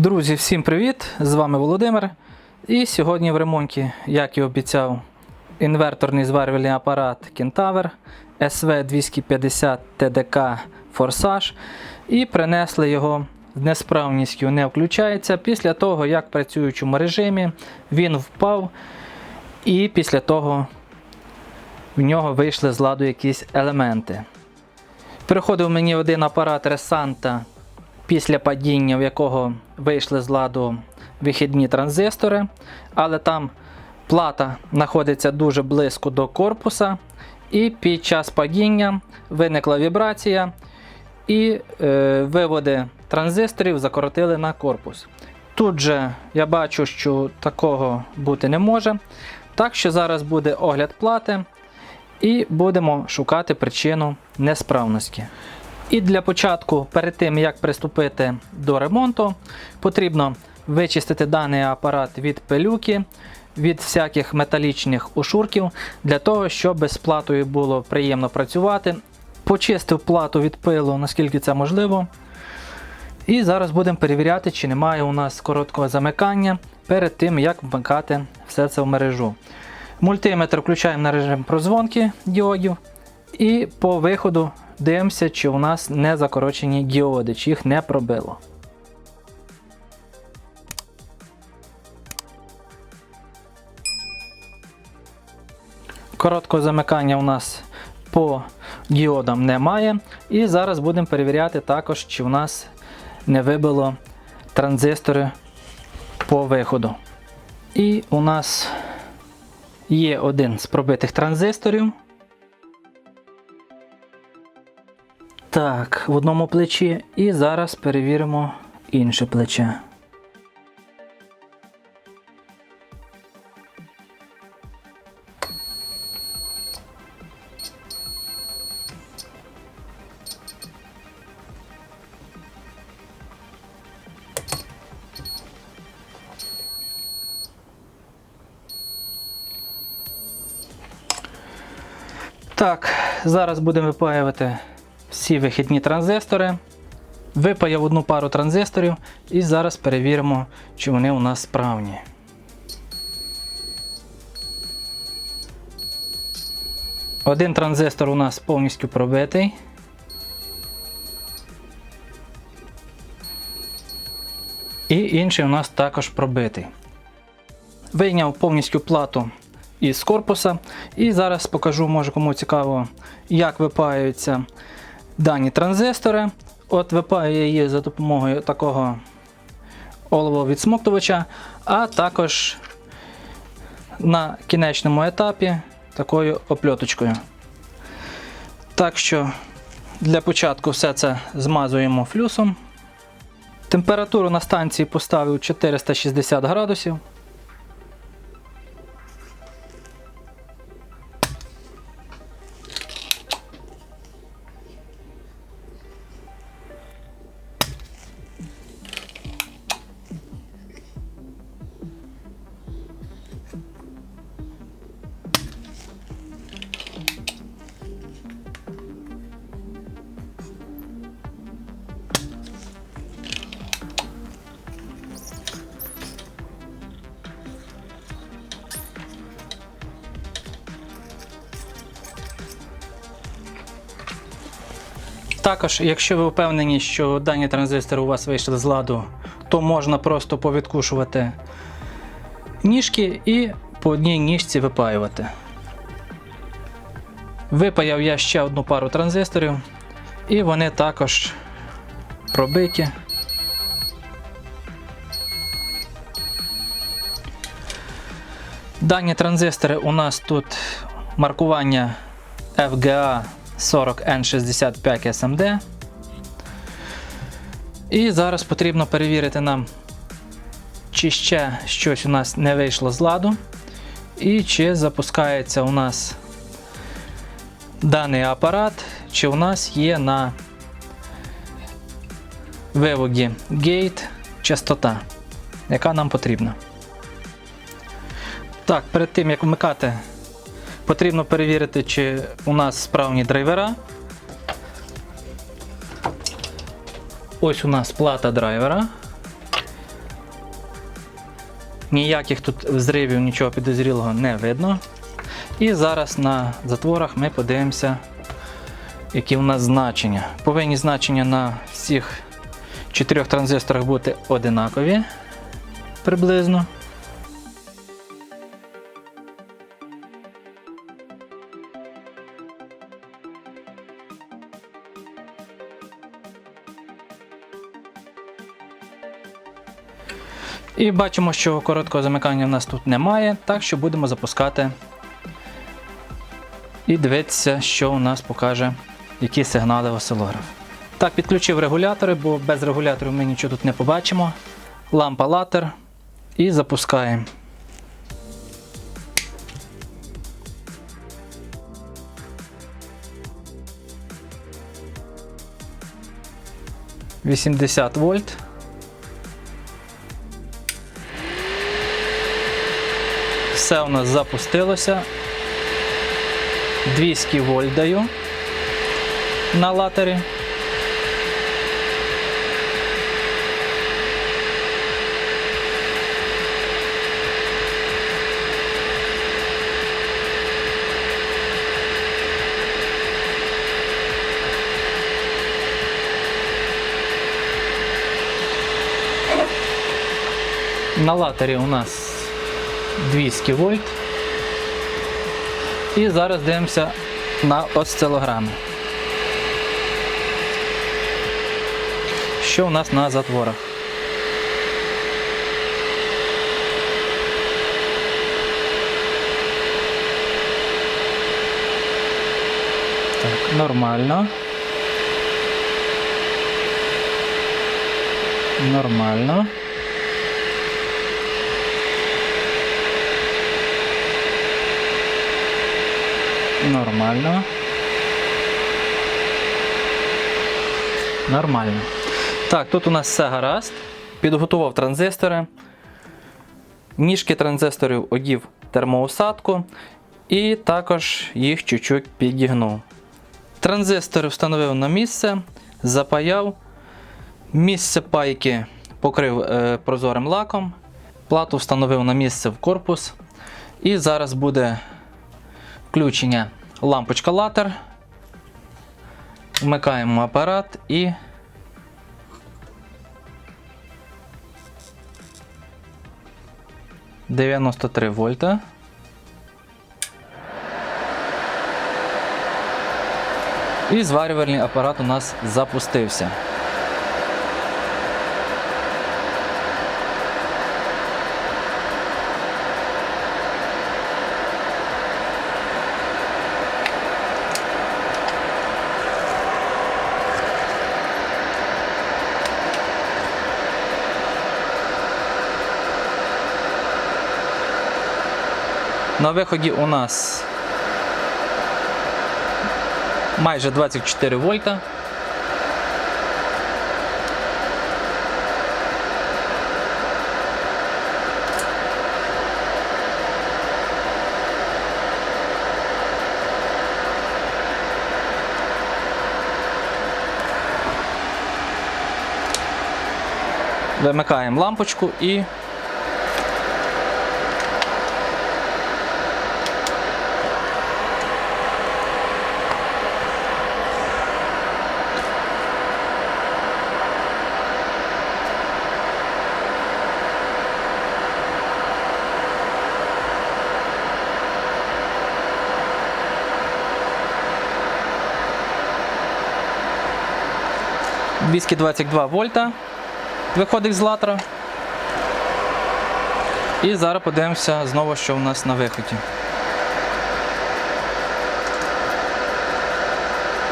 Друзі, всім привіт! З вами Володимир. І сьогодні в ремонті, як і обіцяв, інверторний зварювальний апарат Kentaver SV250 TDK Форсаж. І принесли його з несправністю не включається. Після того, як в працюючому режимі він впав, і після того в нього вийшли з ладу якісь елементи. Приходив мені один апарат Ресанта після падіння, в якого вийшли з ладу вихідні транзистори, але там плата знаходиться дуже близько до корпуса, і під час падіння виникла вібрація, і е, виводи транзисторів закоротили на корпус. Тут же я бачу, що такого бути не може. Так що зараз буде огляд плати, і будемо шукати причину несправності. І для початку, перед тим як приступити до ремонту, потрібно вичистити даний апарат від пилюки, від всяких металічних ушурків, для того, щоб з платою було приємно працювати. Почистив плату від пилу, наскільки це можливо. І зараз будемо перевіряти, чи немає у нас короткого замикання перед тим, як вмикати все це в мережу. Мультиметр включаємо на режим прозвонки діодів. І по виходу дивимося, чи у нас не закорочені діоди, чи їх не пробило. Короткого замикання у нас по діодам немає. І зараз будемо перевіряти також, чи у нас не вибило транзистори по виходу. І у нас є один з пробитих транзисторів. Так, в одному плечі. І зараз перевіримо інше плече. Так, зараз будемо випаювати всі вихідні транзистори. Випаяв одну пару транзисторів і зараз перевіримо, чи вони у нас справні. Один транзистор у нас повністю пробитий. І інший у нас також пробитий. Вийняв повністю плату із корпуса. І зараз покажу, може кому цікаво, як випаюються дані транзистори. От випаю її за допомогою такого олового відсмоктувача, а також на кінечному етапі такою опльоточкою. Так що для початку все це змазуємо флюсом. Температуру на станції поставив 460 градусів. Також, якщо ви впевнені, що дані транзистори у вас вийшли з ладу, то можна просто повідкушувати ніжки і по одній ніжці випаювати. Випаяв я ще одну пару транзисторів, і вони також пробиті. Дані транзистори у нас тут маркування FGA 40N65 SMD. І зараз потрібно перевірити нам, чи ще щось у нас не вийшло з ладу, і чи запускається у нас даний апарат, чи у нас є на виводі gate частота, яка нам потрібна. Так, перед тим як вмикати Потрібно перевірити, чи у нас справні драйвера. Ось у нас плата драйвера. Ніяких тут взривів, нічого підозрілого не видно. І зараз на затворах ми подивимося, які у нас значення. Повинні значення на всіх чотирьох транзисторах бути одинакові приблизно. І бачимо, що короткого замикання в нас тут немає, так що будемо запускати і дивитися, що у нас покаже, які сигнали осцилограф. Так, підключив регулятори, бо без регуляторів ми нічого тут не побачимо. Лампа латер і запускаємо. Вісімдесят вольт. Все у нас запустилося. 200 вольт даю на латері. На латері у нас 200 вольт. І зараз дивимося на осцилограми. Що у нас на затворах? Так, нормально. Нормально. Нормально. Нормально. Так, тут у нас все гаразд. Підготував транзистори. Ніжки транзисторів одів термоусадку і також їх чуть-чуть підігнув. Транзистори встановив на місце, запаяв. Місце пайки покрив е, прозорим лаком. Плату встановив на місце в корпус. І зараз буде включення лампочка латер. Вмикаємо апарат і дев'яносто три вольта. І зварювальний апарат у нас запустився. На виході у нас майже 24 вольта. Вимикаємо лампочку і Віскі 22 вольта виходить з латера. І зараз подивимося знову, що у нас на виході.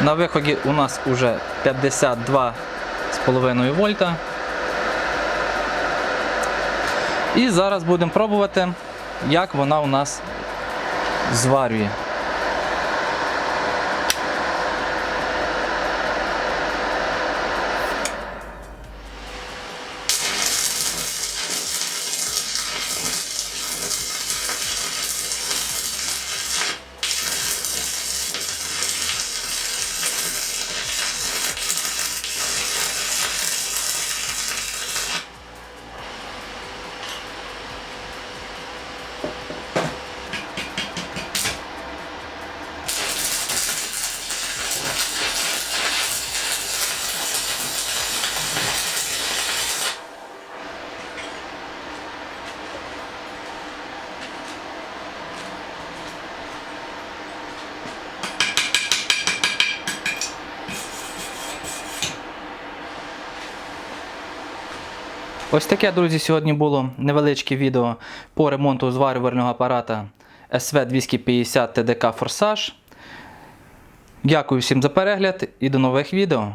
На виході у нас вже 52,5 вольта. І зараз будемо пробувати, як вона у нас зварює. Ось таке, друзі, сьогодні було невеличке відео по ремонту зварювального апарата SV250 TDK Форсаж. Дякую всім за перегляд і до нових відео.